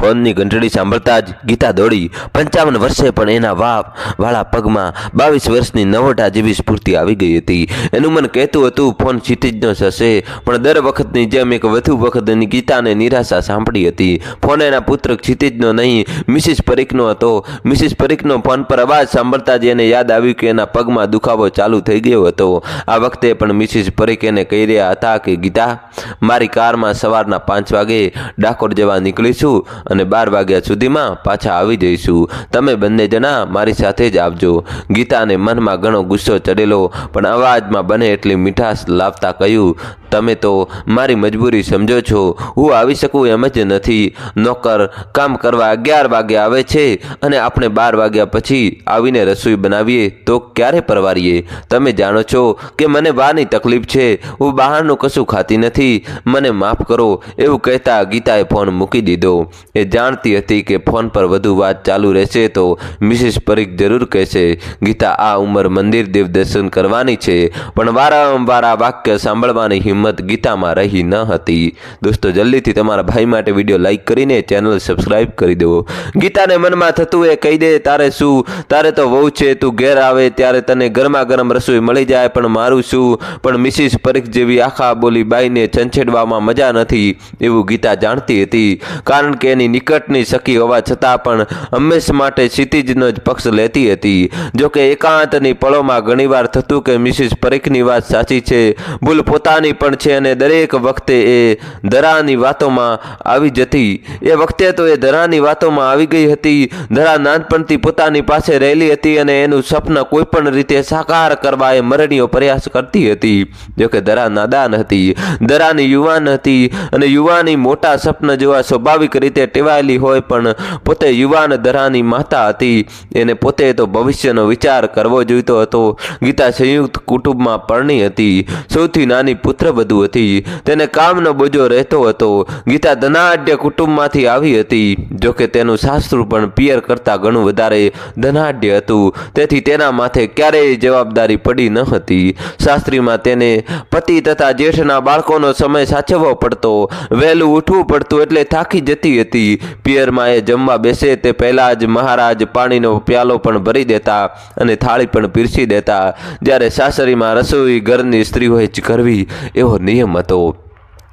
ફોનની ઘંટડી સાંભળતા જ ગીતા દોડી. પંચાવન વર્ષે પણ એના વાપ, વાળા પગમાં બાવીસ વર્ષની નવોટા જેવી સ્ફૂર્તિ આવી ગઈ હતી. એનું મન કહેતું હતું, ફોન ક્ષિતિજ્જનો થશે. પણ દર વખતની જેમ એક વધુ વખતની ગીતાને નિરાશા સાંભળી હતી. ફોન એના પુત્ર ક્ષિતિજનો નહીં, મિસિસ પરીખનો હતો. મિસિસ પરીખનો ફોન પર અવાજ સાંભળતા જ એને યાદ આવ્યું કે એના પગમાં દુખાવો ચાલુ થઈ ગયો હતો. આ વખતે પણ મિસિસ પરીખ એને કહી રહ્યા હતા કે, ગીતા, મારી કારમાં સવારના પાંચ વાગે ડાકોર જવા નીકળીશું. અને બાર વાગ્યા સુધીમાં પાછા આવી જઈશું. તમે બંને જણા મારી સાથે જ આવજો. ગીતાને મનમાં ઘણો ગુસ્સો ચડેલો, પણ અવાજમાં બને એટલી મીઠાશ લાવતા કહ્યું તમે તો મારી મજબૂરી સમજો છો. હું આવી શકું એમ જ નથી. નોકર કામ કરવા અગિયાર વાગે આવે છે અને આપણે બાર વાગ્યા પછી આવીને રસોઈ બનાવીએ તો ક્યારે પરવારીએ? તમે જાણો છો કે મને વાની તકલીફ છે. હું બહારનું કશું ખાતી નથી. મને માફ કરો. એવું કહેતા ગીતાએ ફોન મૂકી દીધો. એ જાણતી હતી કે ફોન પર વધુ વાત ચાલુ રહેશે તો મિસિસ પરીખ જરૂર કહેશે, ગીતા, આ ઉંમર મંદિર દેવ દર્શન કરવાની છે. પણ વારંવાર આ વાક્ય સાંભળવાની હિંમત ગીતામાં રહી ન હતી. દોસ્તો, જલ્દીથી તમારા ભાઈ માટે વીડિયો લાઈક કરીને ચેનલ સબસ્ક્રાઈબ કરી દેવો. ગીતાને મનમાં થતું એ કહી દે, તારે શું? તારે તો વહુ છે, તું ઘેર આવે ત્યારે તને ગરમા ગરમ રસોઈ મળી જાય, પણ મારું શું? પણ મિસિસ પરીખ જેવી આખા બોલી બાઈને છંછેડવામાં મજા નથી. એવું ગીતા જાણતી હતી. કારણ કે એની નિકટની સખી હોવા છતાં પણ હંમેશ માટે ક્ષિતિજનો જ પક્ષ લેતી હતી. જોકે એકાંતની પળોમાં ઘણીવાર થતું કે મિસિસ પરીખની વાત સાચી છે, ભૂલ પોતાની પણ છે અને દરેક વખતે એ ધરાની વાતોમાં આવી જતી. એ વખતે તો એ ધરાની વાતોમાં આવી ગઈ હતી. ધરા નાનપણથી પોતાની પાસે રહેલી હતી અને એનું સપન કોઈ પણ રીતે સાકાર કરવા એ મરણીયો પ્રયાસ કરતી હતી. જોકે ધરા નાદાન હતી. ધરાની યુવાન હતી અને યુવાની મોટા સપન જેવા સ્વાભાવિક રીતે ટેવાયેલી હોય પણ પોતે યુવાન દરાની માતા હતી. એને પોતે તો ભવિષ્યનો વિચાર કરવો જોઈતો હતો. ગીતા સંયુક્ત કુટુંબમાં પરણી હતી. સૌથી નાની પુત્ર વધુ હતી. તેને કામનો બોજો રહેતો હતો. ગીતા ધનાઢ્ય કુટુંબમાંથી આવી હતી. જોકે તેનું સાસરું પણ પિયર કરતાં ઘણું વધારે ધનાઢ્ય હતું. તેથી તેના માથે ક્યારેય જવાબદારી પડી ન હતી. શાસ્ત્રીમાં તેને પતિ તથા જેઠના બાળકોનો સમય સાચવવો પડતો. વહેલું ઉઠવું પડતું એટલે થાકી જતી હતી. પિયરમાં એ જમવા બેસે તે પહેલાં જ મહારાજ પાણીનો પ્યાલો પણ ભરી દેતા અને થાળી પણ પીરસી દેતા. જ્યારે સાસરીમાં રસોઈ ઘરની સ્ત્રીઓએ જ કરવી. એવો નિયમ હતો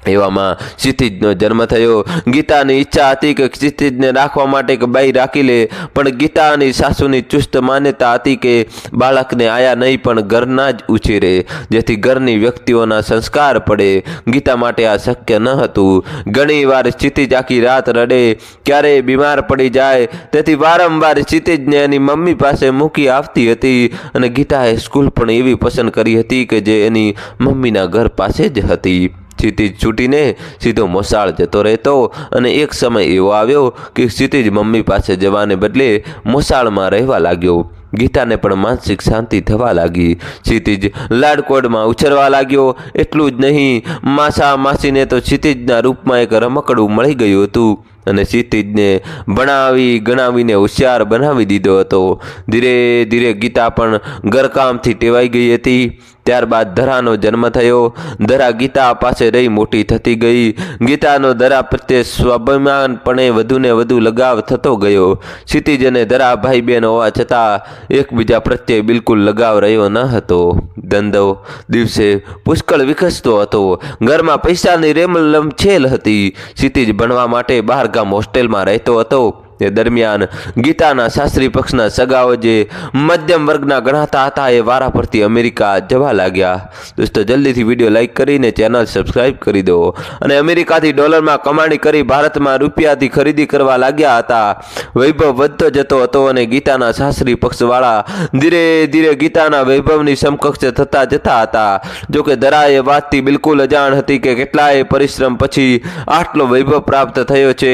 એવામાં ક્ષિતિજનો જન્મ થયો. ગીતાની ઈચ્છા હતી કે ક્ષિતિજને રાખવા માટે એક બાઈ રાખી લે, પણ ગીતાની સાસુની ચુસ્ત માન્યતા હતી કે બાળકને આયા નહીં, પણ ઘરના જ ઉછેરે, જેથી ઘરની વ્યક્તિઓના સંસ્કાર પડે. ગીતા માટે આ શક્ય ન હતું. ઘણી વાર ક્ષિતિજ આખી રાત રડે, ક્યારેય બીમાર પડી જાય, તેથી વારંવાર ક્ષિતિજને એની મમ્મી પાસે મૂકી આવતી હતી. અને ગીતાએ સ્કૂલ પણ એવી પસંદ કરી હતી કે જે એની મમ્મીના ઘર પાસે જ હતી. ક્ષિતિજ છૂટીને સીધો મોસાળ જતો રહેતો અને એક સમય એવો આવ્યો કે ક્ષિતિજ મમ્મી પાસે જવાને બદલે મોસાળમાં રહેવા લાગ્યો. ગીતાને પણ માનસિક શાંતિ થવા લાગી. ક્ષિતિજ લાડકોડમાં ઉછરવા લાગ્યો. એટલું જ નહીં, માસા માસીને તો ક્ષિતિજના રૂપમાં એક રમકડું મળી ગયું હતું અને ક્ષિતિજને ભણાવી, ગણાવીને હોશિયાર બનાવી દીધો હતો. ધીરે ધીરે ગીતા પણ ઘરકામથી ટેવાઈ ગઈ હતી. ત્યારબાદ ધરાનો જન્મ થયો. ધરા ગીતા પાસે રહી મોટી થતી ગઈ. ગીતાનો ધરા પ્રત્યે સ્વાભિમાનપણે વધુને વધુ લગાવ થતો ગયો. ક્ષિતિજ અને ધરા ભાઈ બહેન હોવા છતાં એકબીજા પ્રત્યે બિલકુલ લગાવ રહ્યો ન હતો. ધંધો દિવસે પુષ્કળ વિકસતો હતો. ઘરમાં પૈસાની રેમલમ છેલ હતી. સિતિજ ભણવા માટે બહાર ગામ હોસ્ટેલમાં રહેતો હતો. એ દરમિયાન ગીતાના શાસ્ત્રી પક્ષના સગાઓ જે મધ્યમ વર્ગના ગણાતા હતા એ વારા પરથી અમેરિકા જવા લાગ્યા. દોસ્તો, જલ્દીથી વીડિયો લાઇક કરીને ચેનલ સબસ્ક્રાઈબ કરી દો અને અમેરિકાથી ડોલરમાં કમાણી કરી ભારતમાં રૂપિયાથી ખરીદી કરવા લાગ્યા હતા. વૈભવ વધતો જતો હતો અને ગીતાના શાસ્ત્રી પક્ષવાળા ધીરે ધીરે ગીતાના વૈભવની સમકક્ષ થતા જતા હતા. જોકે દરાએ વાતથી બિલકુલ અજાણ હતી કે કેટલાય પરિશ્રમ પછી આટલો વૈભવ પ્રાપ્ત થયો છે.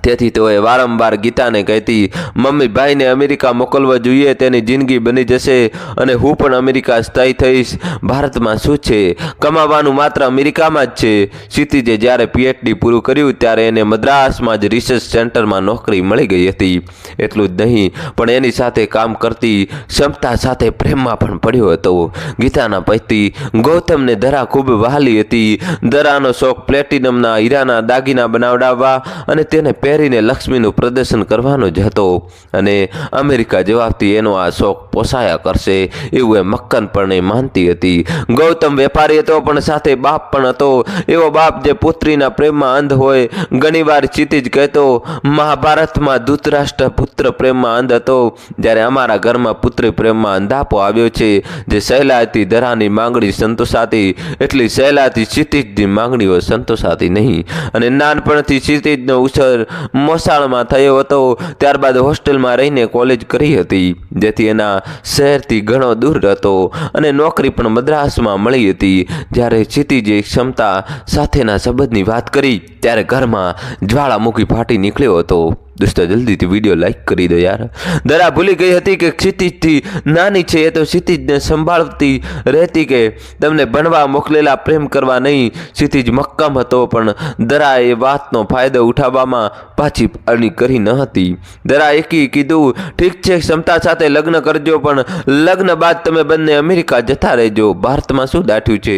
તેથી તેઓએ વારંવાર ગીતાને કહેતી, મમ્મી, ભાઈને અમેરિકા મોકલવા જોઈએ, તેની જિંદગી બની જશે અને હું પણ અમેરિકા સ્થાયી થઈશ. ભારતમાં શું છે? કમાવાનું માત્ર અમેરિકામાં જ છે. ક્ષિતિજે જ્યારે પીએચડી પૂરું કર્યું, ત્યારે એને મદ્રાસમાં જ રિસર્ચ સેન્ટરમાં નોકરી મળી ગઈ હતી. એટલું જ નહીં, પણ એની સાથે કામ કરતી, ક્ષમતા સાથે પ્રેમમાં પણ પડ્યો હતો. ગીતાના પતિ, ગૌતમને દરા ખૂબ વહાલી હતી. દરાનો શોખ પ્લેટિનમના હીરાના દાગીના બનાવડાવવા અને તેને પહેરીને લક્ષ્મીનું પ્રદર્શન કરવાનો જ હતો અને અમેરિકા જવાબથી એનો આ શોખ પોસાયા કરશે એવું એ મક્કનપણે માનતી હતી. ગૌતમ વેપારી હતો પણ સાથે બાપ પણ હતો. એવો બાપ જે પુત્રીના પ્રેમમાં અંધ હોય, ઘણીવાર ચિતિજ કહેતો, મહાભારતમાં ધૃતરાષ્ટ્ર પુત્ર પ્રેમમાં અંધ હતો. જ્યારે અમારા ઘરમાં પુત્રી પ્રેમમાં અંધાપો આવ્યો છે, જે સહેલાઈથી ધરાની માંગણી સંતોષાતી, એટલી સહેલાથી ચિતિજની માંગણીઓ સંતોષાતી નહીં. અને નાનપણથી ચિતિજનો ઉછેર મોસાળમાં થયો હતો. ત્યારબાદ હોસ્ટેલમાં રહીને કોલેજ કરી હતી, જેથી એના શહેરથી ઘણો દૂર હતો અને નોકરી પણ મદ્રાસમાં મળી હતી. જ્યારે જે ક્ષમતા સાથેના સંબંધની વાત કરી, ત્યારે ઘરમાં જ્વાળામુખી ફાટી નીકળ્યો હતો. દોસ્તો જલ્દીથી વીડિયો લાઇક કરી દો યાર. દરા ભૂલી ગઈ હતી કે ક્ષિતિજથી નાની છે એ તો ક્ષિતિજને સંભાળતી રહેતી કે તમને ભણવા મોકલેલા પ્રેમ કરવા નહીં. ક્ષિતિજ મક્કમ હતો પણ દરા એ વાતનો ફાયદો ઉઠાવવામાં પાછી અણી કરી ન હતી. દરા એકી કીધું, ઠીક છે, ક્ષમતા સાથે લગ્ન કરજો, પણ લગ્ન બાદ તમે બંને અમેરિકા જતા રહેજો. ભારતમાં શું દાઠ્યું છે?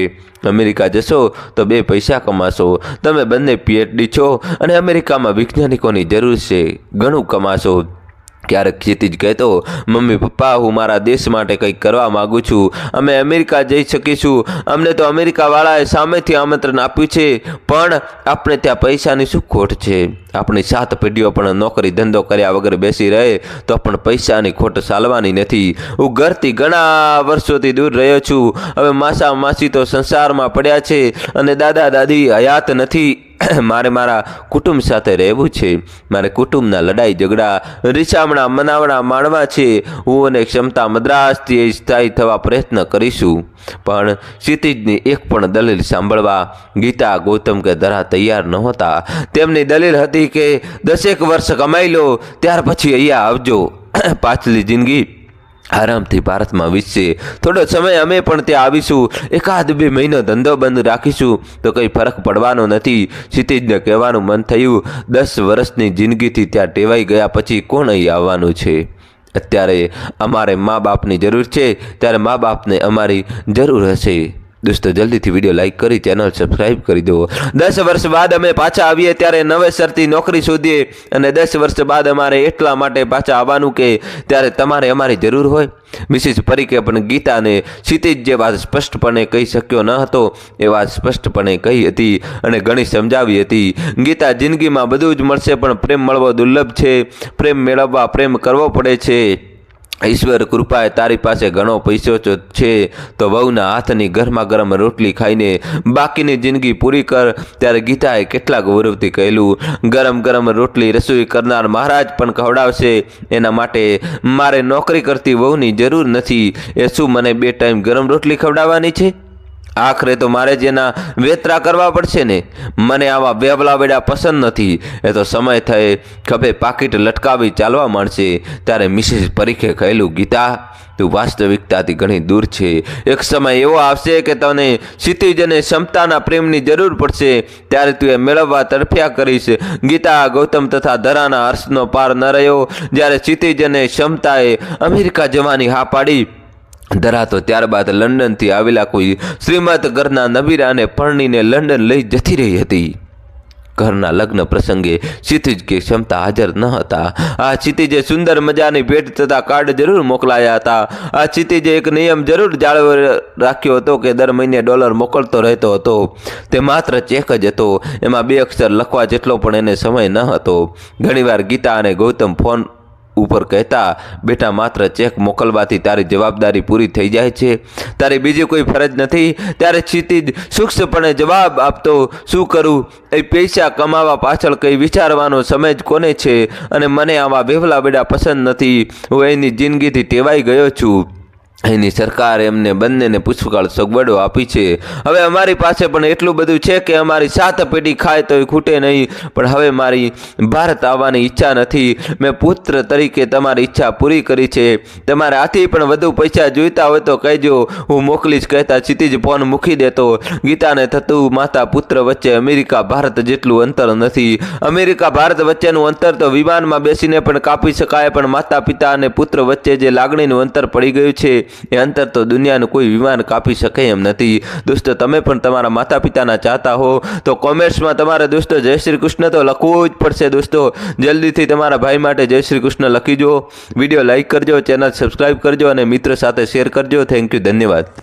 અમેરિકા જશો, તો બે પૈસા કમાશો. તમે બંને પીએચડી છો અને અમેરિકામાં વૈજ્ઞાનિકોની જરૂર છે, ઘણું કમાશો. ક્યારેક ક્ષિતિજ કહેતો મમ્મી, પપ્પા, હું મારા દેશ માટે કંઈક કરવા માગું છું. અમે અમેરિકા જઈ શકીશું. અમને તો અમેરિકાવાળાએ સામેથી આમંત્રણ આપ્યું છે, પણ આપણે ત્યાં પૈસાની શું ખોટ છે. આપણી સાત પેઢીઓ પણ નોકરી ધંધો કર્યા વગર બેસી રહે, તો પણ પૈસાની ખોટ ચાલવાની નથી. હું ઘરથી ઘણા વર્ષોથી દૂર રહ્યો છું. હવે માસા માસી તો સંસારમાં પડ્યા છે અને દાદા દાદી હયાત નથી. મારે મારા કુટુંબ સાથે રહેવું છે. મારે કુટુંબના લડાઈ, ઝઘડા, રીસામણા, મનાવણા, માણવા છે. હું અને ક્ષમતા મદ્રાસથી સ્થાયી થવા પ્રયત્ન કરીશું. પણ ક્ષિતિજની એક પણ દલીલ સાંભળવા ગીતા ગૌતમ કે ધરા તૈયાર નહોતા. તેમની દલીલ હતી કે દસેક વર્ષ કમાઈ લો, ત્યાર પછી અહીંયા આવજો. પાછલી જિંદગી આરામથી ભારતમાં વીસશે થોડો સમય અમે પણ ત્યાં આવીશું. એકાદ બે મહિનો ધંધો બંધ રાખીશું. તો કંઈ ફરક પડવાનો નથી. ક્ષિતિજને કહેવાનું મન થયું. દસ વર્ષની જિંદગીથી ત્યાં ટેવાઈ ગયા પછી કોણ અહીં આવવાનું છે? અત્યારે અમારે મા બાપની જરૂર છે. ત્યારે મા બાપને અમારી જરૂર હશે. દોસ્તો, જલ્દીથી વીડિયો લાઈક કરી ચેનલ સબસ્ક્રાઇબ કરી દો દસ વર્ષ બાદ અમે પાછા આવીએ ત્યારે નવેસરથી નોકરી શોધીએ અને દસ વર્ષ બાદ અમારે એટલા માટે પાછા આવવાનું કે ત્યારે તમારે અમારી જરૂર હોય. મિસિસ પરીકે પણ ગીતાને ક્ષિતિજ જે વાત સ્પષ્ટપણે કહી શક્યો ન હતો, એ વાત સ્પષ્ટપણે કહી હતી અને ઘણી સમજાવી હતી. ગીતા જિંદગીમાં બધું જ મળશે, પણ પ્રેમ મળવો દુર્લભ છે. પ્રેમ મેળવવા પ્રેમ કરવો પડે છે. ઈશ્વર કૃપાએ તારી પાસે ઘણો પૈસો છે તો વહુના હાથની ગરમા ગરમ રોટલી ખાઈને બાકીની જિંદગી પૂરી કર. ત્યારે ગીતાએ કેટલાક ગૌરવથી કહેલું, ગરમ ગરમ રોટલી રસોઈ કરનાર મહારાજ પણ ખવડાવશે. એના માટે મારે નોકરી કરતી વહુની જરૂર નથી. એ શું મને બે ટાઈમ ગરમ રોટલી ખવડાવવાની છે? આખરે તો મારે જ એના વેતરા કરવા પડશે ને? મને આવા વેવલા વેડા પસંદ નથી. એ તો સમય થયે ખભે પાકીટ લટકાવી ચાલવા માંડશે. ત્યારે મિસિસ પરીખે કહેલું, ગીતા, તું વાસ્તવિકતાથી ઘણી દૂર છે. એક સમય એવો આવશે કે તને ક્ષિતિજ અને ક્ષમતાના પ્રેમની જરૂર પડશે. ત્યારે તું એ મેળવવા તરફ્યા કરીશ. ગીતા, ગૌતમ તથા ધરાના હર્ષનો પાર ન રહ્યો. જ્યારે ક્ષિતિજ અને ક્ષમતાએ અમેરિકા જવાની હા પાડી ધરા તો ત્યારબાદ લંડનથી આવેલા કોઈ શ્રીમદ ઘરના નબીરાને પરણીને લંડન લઈ જતી રહી હતી. ઘરના લગ્ન પ્રસંગે ક્ષિતિજ કે ક્ષમતા હાજર ન હતા. આ ક્ષિતિજે સુંદર મજાની ભેટ તથા કાર્ડ જરૂર મોકલાયા હતા. આ ક્ષિતિજે એક નિયમ જરૂર જાળવી રાખ્યો હતો કે દર મહિને ડોલર મોકલતો રહેતો હતો. તે માત્ર ચેક જ હતો. એમાં બે અક્ષર લખવા જેટલો પણ એને સમય ન હતો. ઘણીવાર ગીતા અને ગૌતમ ફોન ઉપર કહેતા, બેટા, માત્ર ચેક મોકલવાથી તારી જવાબદારી પૂરી થઈ જાય છે. તારી બીજી કોઈ ફરજ નથી. ત્યારે ક્ષિતિજ સૂક્ષ્મપણે જવાબ આપતો, શું કરું? એ પૈસા કમાવા પાછળ કંઈ વિચારવાનો સમય જ કોને છે? અને મને આવા વેવલા બેડા પસંદ નથી. હું એની જિંદગીથી ટેવાઈ ગયો છું. એની સરકાર એમને બંનેને પુષ્પકાળ સગવડો આપી છે. હવે અમારી પાસે પણ એટલું બધું છે કે અમારી સાત પેઢી ખાય તો ખૂટે નહીં. પણ હવે મારી ભારત આવવાની ઈચ્છા નથી. મેં પુત્ર તરીકે તમારી ઈચ્છા પૂરી કરી છે. તમારે આથી પણ વધુ પૈસા જોઈતા હોય તો કહેજો. હું મોકલીશ કહેતા ક્ષિતિજ ફોન મૂકી દેતો. ગીતાને થતું માતા પુત્ર વચ્ચે અમેરિકા ભારત જેટલું અંતર નથી. અમેરિકા ભારત વચ્ચેનું અંતર તો વિમાનમાં બેસીને પણ કાપી શકાય, પણ માતા પિતા અને પુત્ર વચ્ચે જે લાગણીનું અંતર પડી ગયું છે એ અંતર તો દુનિયાનું કોઈ વિમાન કાપી શકે એમ નથી. દોસ્તો, તમે પણ તમારા માતા પિતાના ચાહતા હો, તો કોમેન્ટ્સમાં તમારે દોસ્તો જય શ્રી કૃષ્ણ તો લખવું જ પડશે દોસ્તો. જલ્દીથી તમારા ભાઈ માટે જય શ્રી કૃષ્ણ લખી જુઓ વીડિયો લાઈક કરજો, ચેનલ સબસ્ક્રાઈબ કરજો અને મિત્ર સાથે શેર કરજો. થેન્ક યુ ધન્યવાદ.